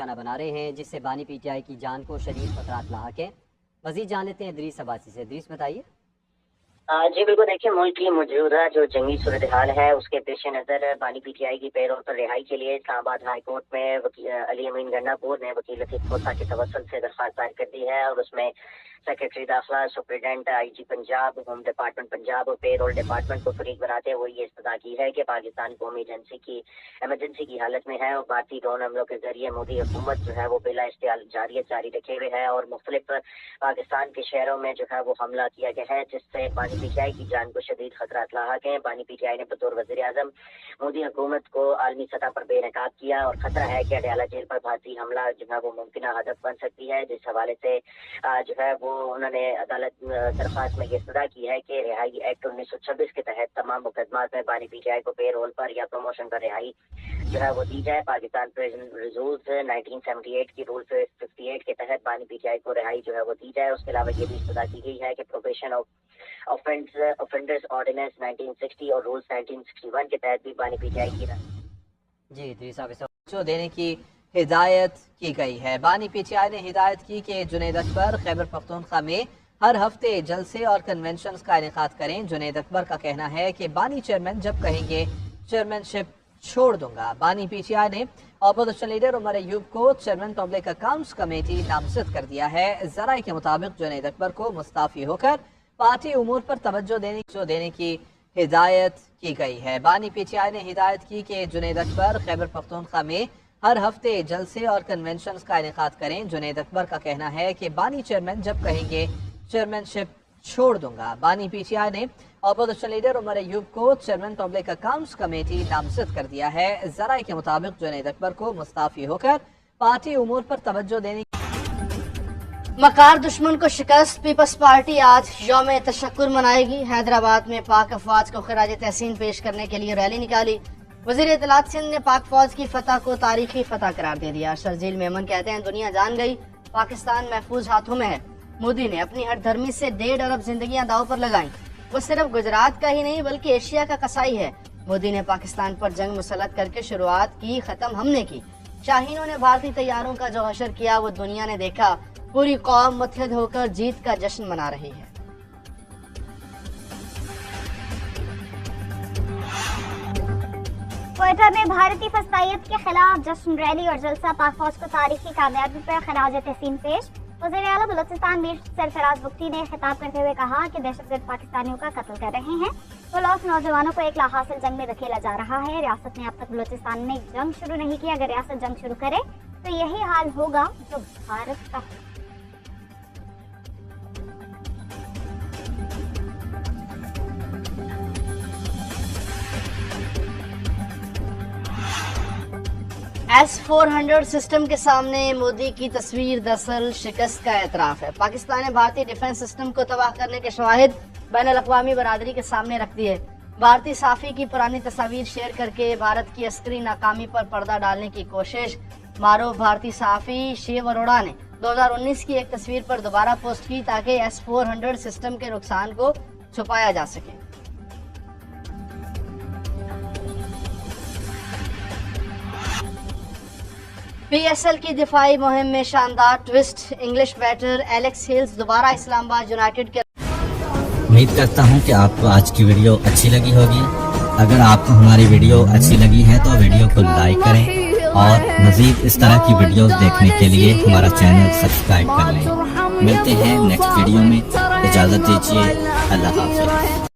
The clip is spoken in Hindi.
नारे हैं, जिससे बानी पीटीआई की जान को शरीर खतरात लाक है मजीद जान लेते हैं दरीस अबासी से। दरीस बताइए। जी, बिल्कुल, देखिए, मुल्क की मौजूदा जो जंगी सूरत हाल है, उसके पेश नज़र बानी पीटीआई की पैरों पर रिहाई के लिए इस्लामाबाद हाई कोर्ट में अली अमीन गन्नापुर ने वकील लतीफ खोसा के तवसल से दरख्वास्त दायर कर दी है, और उसमें सेक्रेटरी दाखिला superintendent I G Punjab home department Punjab और पेरोल डिपार्टमेंट को फरीक बनाते हुए ये इस्तः की है कि पाकिस्तान कौमी एजेंसी की एमरजेंसी की हालत में है और भारतीय ड्रोन हमलों के ज़रिए मोदी हुकूमत जो है वो बिला इश्तियाल जारियत जारी रखे हुए है और मुख्तलिफ़ पाकिस्तान के शहरों में जो है वो हमला किया गया है, जिससे पानी पीटीआई की जान को शदीद खतरा लाक है। पानी पीटीआई ने बतौर वजी अजम मोदी हुकूमत को आलमी सतह पर बेनकाब किया और खतरा है कि अडयाला जेल पर भारतीय हमला जो है वो मुमकिन हदफ बन सकती है, जिस हवाले से जो है वो उन्होंने अदालत दरख्वास्त में ये सदा की है कि रिहाई एक्ट उन्नीस सौ छब्बीस के तहत तमाम मुकदमात में बानी पीटीआई को पे रोल पर या प्रमोशन पर रिहाई जो है वो दी जाए। पाकिस्तान प्रेजेंट रूल्स 1978 की रूल 58 के तहत बानी पीटीआई को रिहाई जो है वो दी जाए। उसके अलावा ये भी सदा की गई है कि probation of offence offenders ordinance 1960 और रूल्स 1961 के तहत भी बानी पीटीआई की जी दरीस साहब देने की हिदायत की गई है। बानी पीटीआई ने हिदायत की कि जुनेद अकबर खैबर पख्तूनख्वा में हर हफ़्ते जलसे और कन्वेंशन का इनका करें। जुनेद अकबर का कहना है कि बानी चेयरमैन जब कहेंगे चेयरमैनशिप छोड़ दूँगा। बानी पीटीआई ने अपोजिशन लीडर उमर अयूब को चेयरमैन पब्लिक अकाउंट्स कमेटी नामजद कर दिया है। जराये के मुताबिक जुनेद अकबर को मुस्ताफी होकर पार्टी उमूर पर तवज्जो देने जो देने की हिदायत की गई है। बानी पीटीआई ने हिदायत की कि जुनेद अकबर खैबर पख्तूनख्वा में हर हफ़्ते जलसे और कन्वेंशन का इनका करें, जुनेद अकबर का कहना है कि बानी चेयरमैन जब कहेंगे चेयरमैनशिप छोड़ दूँगा। बानी पीटीआई ने अपोजिशन लीडर उमर अयूब को चेयरमैन पब्लिक अकाउंट्स कमेटी नामजद कर दिया है। जरा के मुताबिक जुनेद अकबर को मुस्ताफी होकर पार्टी उमूर पर तवज्जो देने मकार दुश्मन को शिकस्त, पीपल्स पार्टी आज योम तशक्र मनाएगी। हैदराबाद में पाक अफवाज को खराज तहसीन पेश करने के लिए रैली निकाली। वज़ीर इतलात सिंध ने पाक फौज की फतह को तारीखी फतह करार दे दिया। शर्जील मेमन कहते हैं, दुनिया जान गई, पाकिस्तान महफूज हाथों में है। मोदी ने अपनी हर धर्मी से डेढ़ अरब जिंदगियाँ दाव पर लगाई। वो सिर्फ़ गुजरात का ही नहीं, बल्कि एशिया का कसाई है। मोदी ने पाकिस्तान पर जंग मुसलत करके शुरुआत की, खत्म हमने की। शाहीनों ने भारतीय तैयारों का जो हशर किया, वो दुनिया ने देखा। पूरी कौम मुतहद होकर जीत का जश्न मना रही है। क्वेटा में भारतीय फस्तायत के खिलाफ जश्न रैली और जलसा पाक फौज को तारीखी कामयाबी पर खराज तहसीन पेश। वज़ीर अला बलोचिस्तान मीर सरफराज बुख्ती ने खिताब करते हुए कहा कि दहशतगर्द पाकिस्तानियों का कत्ल कर रहे हैं। पुलौस नौजवानों को एक लाहासिल जंग में धकेला जा रहा है। रियासत ने अब तक बलोचिस्तान में जंग शुरू नहीं की। अगर रियासत जंग शुरू करे तो यही हाल होगा जो भारत का एस फोर हंड्रेड सिस्टम के सामने मोदी की तस्वीर दरअसल शिकस्त का एतराफ है। पाकिस्तान ने भारतीय डिफेंस सिस्टम को तबाह करने के शवाहिद बैन अवी बरदरी के सामने रख दिए। भारतीय साफी की पुरानी तस्वीर शेयर करके भारत की अस्करी नाकामी पर पर्दा डालने की कोशिश। मारो भारतीय साफी शिव अरोड़ा ने 2019 की एक तस्वीर पर दोबारा पोस्ट की ताकि एस फोर हंड्रेड सिस्टम के नुकसान को छुपाया जा सके। पीएसएल की दिफाई मुहिम में शानदार twist English batter Alex Hales दोबारा इस्लामाबाद यूनाइटेड के उम्मीद करता हूँ कि आपको आज की वीडियो अच्छी लगी होगी। अगर आपको हमारी वीडियो अच्छी लगी है तो वीडियो को लाइक करें और मजीद इस तरह की वीडियोस देखने के लिए हमारा चैनल सब्सक्राइब कर लें। मिलते हैं नेक्स्ट वीडियो में। इजाज़त दीजिए। अल्लाह हाफिज़।